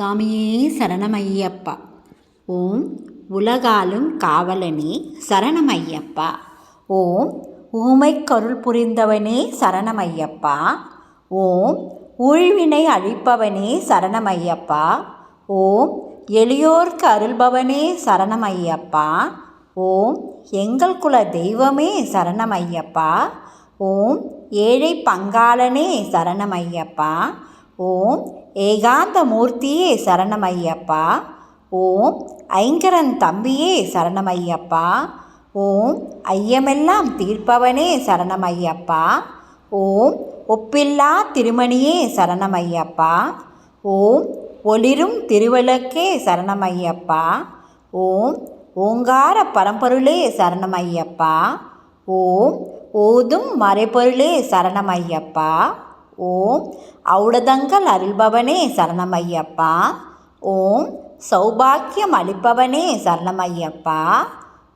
சாமியே சரணமையப்பா. ஓம் உலகாலும் காவலனே சரணமையப்பா. ஓம் ஊமைக்கருள் புரிந்தவனே சரணமையப்பா. ஓம் ஊழ்வினை அழிப்பவனே சரணமையப்பா. ஓம் எளியோர்க்கு அருள்பவனே சரணமையப்பா. ஓம் எங்கள் குல தெய்வமே சரணமையப்பா. ஓம் ஏழை பங்காளனே சரணமையப்பா. ஓம் ஏகாந்தமூர்த்தியே சரணமையப்பா. ஓம் ஐங்கரன் தம்பியே சரணமையப்பா. ஓம் ஐயமெல்லாம் தீர்ப்பவனே சரணமையப்பா. ஓம் ஒப்பில்லா திருமணியே சரணமையப்பா. ஓம் ஒளிரும் திருவிளக்கே சரணமையப்பா. ஓம் ஓங்கார பரம்பொருளே சரணமையப்பா. ஓம் ஓதும் மறைபொருளே சரணமையப்பா. ஓம் ஔடதங்கள் அருள்பவனே சரணமையப்பா. ஓம் சௌபாக்கியம் அளிப்பவனே சரணமையப்பா.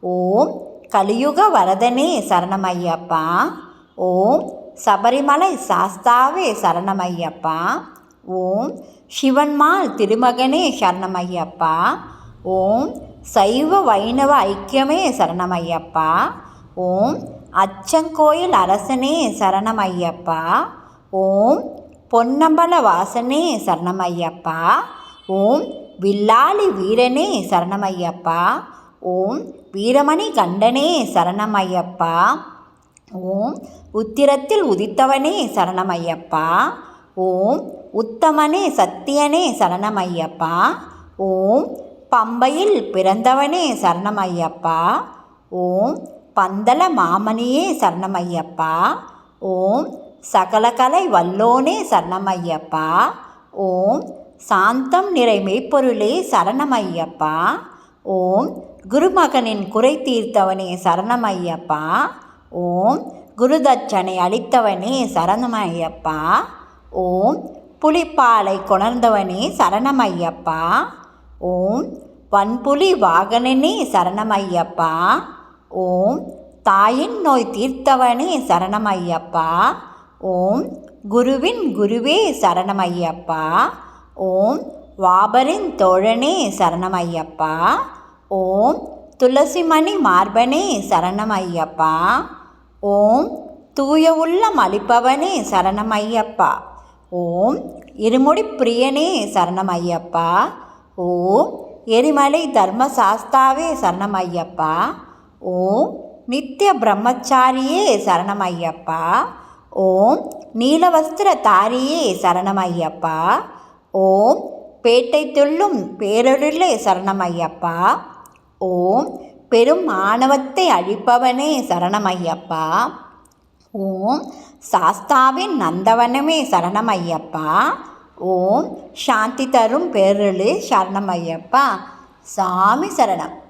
ஓம் கலியுக வரதனே சரணமையப்பா. ஓம் சபரிமலை சாஸ்தாவே சரணமையப்பா. ஓம் சிவன்மால் திருமகனே சரணமையப்பா. ஓம் சைவ வைணவ ஐக்கியமே சரணமையப்பா. ஓம் அச்சங்கோயில் அரசனே சரணமையப்பா. ஓம் பொன்னம்பல வாசனே சரணமையப்பா. ஓம் வில்லாளி வீரனே சரணமையப்பா. ஓம் வீரமணி கண்டனே சரணமையப்பா. ஓம் உத்திரத்தில் உதித்தவனே சரணமையப்பா. ஓம் உத்தமனே சத்தியனே சரணமையப்பா. ஓம் பம்பையில் பிறந்தவனே சரணமையப்பா. ஓம் பந்தல மாமணியே சரணமையப்பா. ஓம் சகலகலை வல்லோனே சரணமையப்பா. ஓம் சாந்தம் நிறை மெய்ப்பொருளே சரணமையப்பா. ஓம் குருமகனின் குறை தீர்த்தவனே சரணமையப்பா. ஓம் குருதட்சனை அளித்தவனே சரணமையப்பா. ஓம் புலிப்பாலை கொணர்ந்தவனே சரணமையப்பா. ஓம் வன்புலி வாகனனே சரணமையப்பா. ஓம் தாயின் நோய் தீர்த்தவனே சரணமையப்பா. ஓம் குருவின் குருவே சரணமையப்பா. ஓம் வாபரின் தோழனே சரணமையப்பா. ஓம் துளசிமணி மார்பனே சரணமையப்பா. ஓம் தூய உள்ளம் அளிப்பவனே சரணமையப்பா. ஓம் இருமுடி பிரியனே சரணமையப்பா. ஓம் எரிமலை தர்மசாஸ்தாவே சரணமையப்பா. ஓம் நித்திய பிரம்மச்சாரியே சரணமையப்பா. ஓம் நீலவஸ்திர தாரியே சரணமையப்பா. ஓம் பேட்டை துள்ளும் பேரொருளே சரணமையப்பா. ஓம் பெரும் மாணவத்தை அழிப்பவனே சரணமையப்பா. ஓம் சாஸ்தாவின் நந்தவனமே சரணமையப்பா. ஓம் சாந்தி தரும் பேரொழி சரணமையப்பா. சாமி சரணம்.